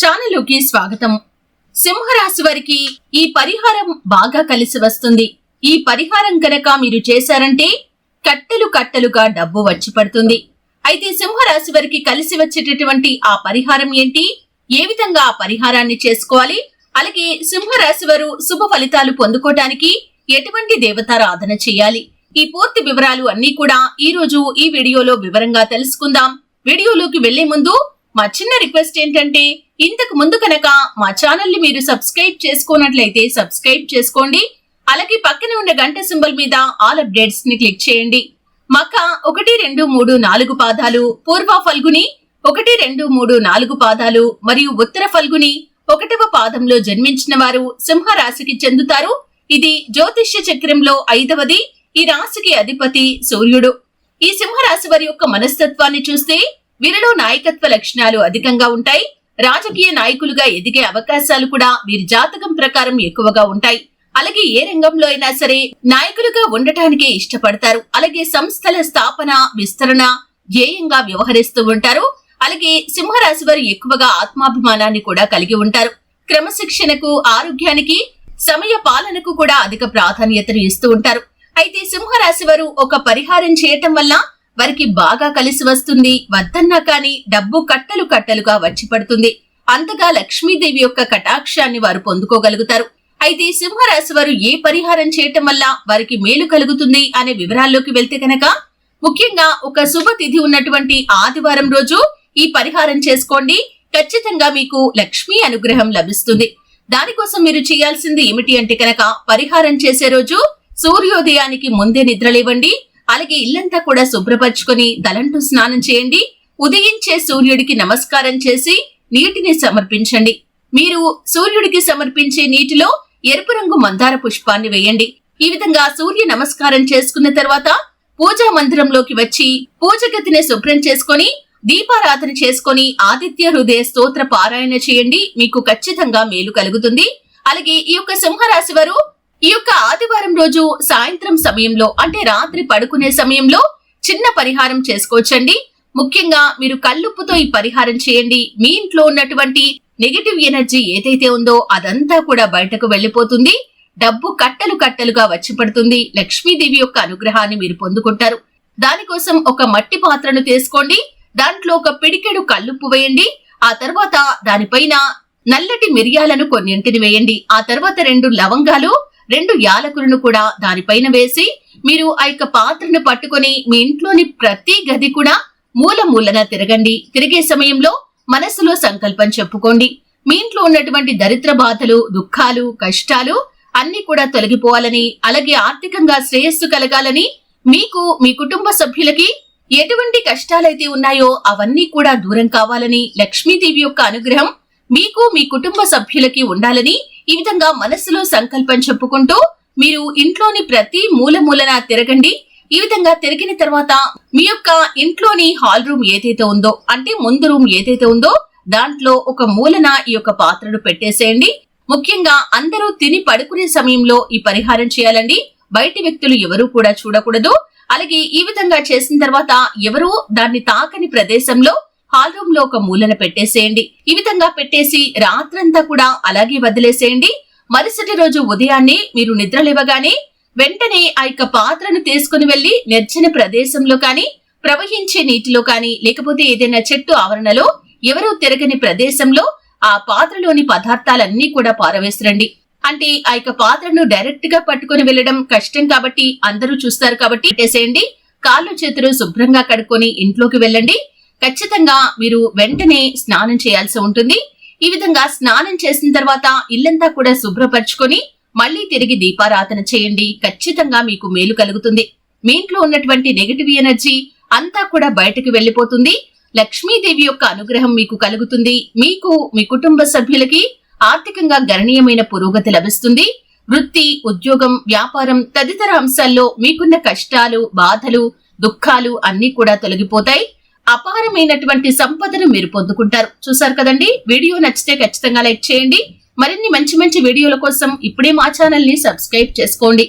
ఛానలుకి స్వాగతం. సింహరాశి వారికి ఈ పరిహారం బాగా కలిసి వస్తుంది. ఈ పరిహారం కనుక మీరు చేశారంటే కట్టెలు కట్టెలుగా డబ్బు వచ్చి పడుతుంది. అయితే సింహరాశి వారికి కలిసి వచ్చేటటువంటి ఆ పరిహారం ఏంటి? ఏ విధంగా ఆ పరిహారాన్ని చేసుకోవాలి? అలాగే సింహరాశి వారు శుభ ఫలితాలు పొందుకోవడానికి ఎటువంటి దేవతారాధన చేయాలి? ఈ పూర్తి వివరాలు అన్ని కూడా ఈ రోజు ఈ వీడియోలో వివరంగా తెలుసుకుందాం. వీడియోలోకి వెళ్ళే ముందు మా చిన్న రిక్వెస్ట్ ఏంటంటే ఇంతకు ముందు కనుక మా ఛానల్ని మీరు సబ్స్క్రైబ్ చేసుకున్నట్లయితే సబ్స్క్రైబ్ చేసుకోండి. అలాగే పక్కనే ఉన్న గంట సింబల్ మీద ఆల్ అప్డేట్స్ని క్లిక్ చేయండి. మక ఒకటి రెండు మూడు నాలుగు పాదాలు పూర్వ ఫల్గుని ఒకటి రెండు మూడు నాలుగు పాదాలు మరియు ఉత్తర ఫల్గుని ఒకటవ పాదంలో జన్మించిన వారు సింహ రాశికి చెందుతారు. ఇది జ్యోతిష్య చక్రంలో ఐదవది ఈ రాశికి అధిపతి సూర్యుడు. ఈ సింహరాశి వారి యొక్క మనస్తత్వాన్ని చూస్తే వీరిలో నాయకత్వ లక్షణాలు అధికంగా ఉంటాయి. రాజకీయ నాయకులుగా ఎదిగే అవకాశాలు కూడా వీరి జాతకం ప్రకారం ఎక్కువగా ఉంటాయి. అలాగే ఏ రంగంలో అయినా సరే నాయకులుగా ఉండటానికే ఇష్టపడతారు. అలాగే సంస్థల స్థాపన విస్తరణ ధ్యేయంగా వ్యవహరిస్తూ ఉంటారు. అలాగే సింహరాశి వారు ఎక్కువగా ఆత్మాభిమానాన్ని కూడా కలిగి ఉంటారు. క్రమశిక్షణకు ఆరోగ్యానికి సమయ పాలనకు కూడా అధిక ప్రాధాన్యతను ఇస్తూ ఉంటారు. అయితే సింహరాశి వారు ఒక పరిహారం చేయటం వల్ల వారికి బాగా కలిసి వస్తుంది. వద్దన్నా కాని డబ్బు కట్టలు కట్టలుగా వచ్చి పడుతుంది. అంతగా లక్ష్మీదేవి యొక్క కటాక్షాన్ని వారు పొందుకోగలుగుతారు. అయితే సింహరాశి వారు ఏ పరిహారం చేయటం వల్ల వారికి మేలు కలుగుతుంది అనే వివరాల్లోకి వెళ్తే కనుక ముఖ్యంగా ఒక శుభ తిథి ఉన్నటువంటి ఆదివారం రోజు ఈ పరిహారం చేసుకోండి. ఖచ్చితంగా మీకు లక్ష్మీ అనుగ్రహం లభిస్తుంది. దానికోసం మీరు చేయాల్సింది ఏమిటి అంటే కనుక పరిహారం చేసే రోజు సూర్యోదయానికి ముందే నిద్రలేవండి. అలాగే ఇల్లంతా కూడా శుభ్రపరచుకొని తలంటూ స్నానం చేయండి. ఉదయించే సూర్యుడికి నమస్కారం చేసి నీటిని సమర్పించండి. మీరు సూర్యుడికి సమర్పించే నీటిలో ఎరుపు రంగు మందార పుష్పాన్ని వేయండి. ఈ విధంగా సూర్య నమస్కారం చేసుకున్న తర్వాత పూజా మందిరంలోకి వచ్చి పూజగతిని శుభ్రం చేసుకొని దీపారాధన చేసుకొని ఆదిత్య హృదయ స్తోత్ర పారాయణ చేయండి. మీకు ఖచ్చితంగా మేలు కలుగుతుంది. అలాగే ఈ యొక్క సింహరాశి వారు ఈ యొక్క ఆదివారం రోజు సాయంత్రం సమయంలో అంటే రాత్రి పడుకునే సమయంలో చిన్న పరిహారం చేసుకోవచ్చండి. ముఖ్యంగా మీరు కల్లుప్పుతో ఈ పరిహారం చేయండి. మీ ఇంట్లో ఉన్నటువంటి నెగటివ్ ఎనర్జీ ఏదైతే ఉందో అదంతా కూడా బయటకు వెళ్ళిపోతుంది డబ్బు కట్టలు కట్టలుగా వచ్చి పడుతుంది. లక్ష్మీదేవి యొక్క అనుగ్రహాన్ని మీరు పొందుకుంటారు. దానికోసం ఒక మట్టి పాత్రను తీసుకోండి. దాంట్లో ఒక పిడికెడు కల్లుప్పు వేయండి. ఆ తర్వాత దానిపైన నల్లటి మిరియాలను కొన్నింటిని వేయండి. ఆ తర్వాత రెండు లవంగాలు రెండు యాలకులను కూడా దానిపైన వేసి మీరు ఆ యొక్క పాత్రను పట్టుకొని మీ ఇంట్లోని ప్రతి గది కూడా మూల మూలన తిరగండి. తిరిగే సమయంలో మనసులో సంకల్పం చెప్పుకోండి. మీ ఇంట్లో ఉన్నటువంటి దరిద్ర బాధలు దుఃఖాలు కష్టాలు అన్ని కూడా తొలగిపోవాలని అలాగే ఆర్థికంగా శ్రేయస్సు కలగాలని మీకు మీ కుటుంబ సభ్యులకి ఎటువంటి కష్టాలైతే ఉన్నాయో అవన్నీ కూడా దూరం కావాలని లక్ష్మీదేవి యొక్క అనుగ్రహం మీకు మీ కుటుంబ సభ్యులకి ఉండాలని ఈ విధంగా మనసులో సంకల్పం చెప్పుకుంటూ మీరు ఇంట్లోని ప్రతి మూల మూలన తిరగండి. ఈ విధంగా తిరిగిన తర్వాత మీ యొక్క ఇంట్లోని హాల్ రూమ్ ఏదైతే ఉందో అంటే ముందు రూమ్ ఏదైతే ఉందో దాంట్లో ఒక మూలన ఈ యొక్క పాత్రను పెట్టేసేయండి. ముఖ్యంగా అందరూ తిని పడుకునే సమయంలో ఈ పరిహారం చేయాలండి. బయటి వ్యక్తులు ఎవరూ కూడా చూడకూడదు. అలాగే ఈ విధంగా చేసిన తర్వాత ఎవరూ దాన్ని తాకని ప్రదేశంలో హాల్ రూమ్లో ఒక మూలన పెట్టేసేయండి. ఈ విధంగా పెట్టేసి రాత్రంతా కూడా అలాగే వదిలేసేయండి. మరుసటి రోజు ఉదయాన్నే మీరు నిద్రలేవగానే వెంటనే ఆ యొక్క పాత్రను తీసుకుని వెళ్ళి నిర్జన ప్రదేశంలో కాని ప్రవహించే నీటిలో కాని లేకపోతే ఏదైనా చెట్టు ఆవరణలో ఎవరూ తిరగని ప్రదేశంలో ఆ పాత్రలోని పదార్థాలన్నీ కూడా పారవేసిరండి. అంటే ఆ యొక్క పాత్రను డైరెక్ట్గా పట్టుకుని వెళ్ళడం కష్టం కాబట్టి అందరూ చూస్తారు కాబట్టి పెట్టేసేయండి. కాళ్ళు చేతులు శుభ్రంగా కడుక్కొని ఇంట్లోకి వెళ్ళండి. ఖచ్చితంగా మీరు వెంటనే స్నానం చేయాల్సి ఉంటుంది. ఈ విధంగా స్నానం చేసిన తర్వాత ఇల్లంతా కూడా శుభ్రపరచుకొని మళ్ళీ తిరిగి దీపారాధన చేయండి. ఖచ్చితంగా మీకు మేలు కలుగుతుంది. మీ ఇంట్లో ఉన్నటువంటి నెగటివ్ ఎనర్జీ అంతా కూడా బయటకు వెళ్ళిపోతుంది లక్ష్మీదేవి యొక్క అనుగ్రహం మీకు కలుగుతుంది. మీకు మీ కుటుంబ సభ్యులకి ఆర్థికంగా గణనీయమైన పురోగతి లభిస్తుంది. వృత్తి ఉద్యోగం వ్యాపారం తదితర అంశాల్లో మీకున్న కష్టాలు బాధలు దుఃఖాలు అన్ని కూడా తొలగిపోతాయి. అపారమైనటువంటి సంపదను మీరు పొందుకుంటారు. చూసారు కదండి? వీడియో నచ్చితే ఖచ్చితంగా లైక్ చేయండి. మరిన్ని మంచి మంచి వీడియోల కోసం ఇప్పుడే మా ఛానల్ని సబ్స్క్రైబ్ చేసుకోండి.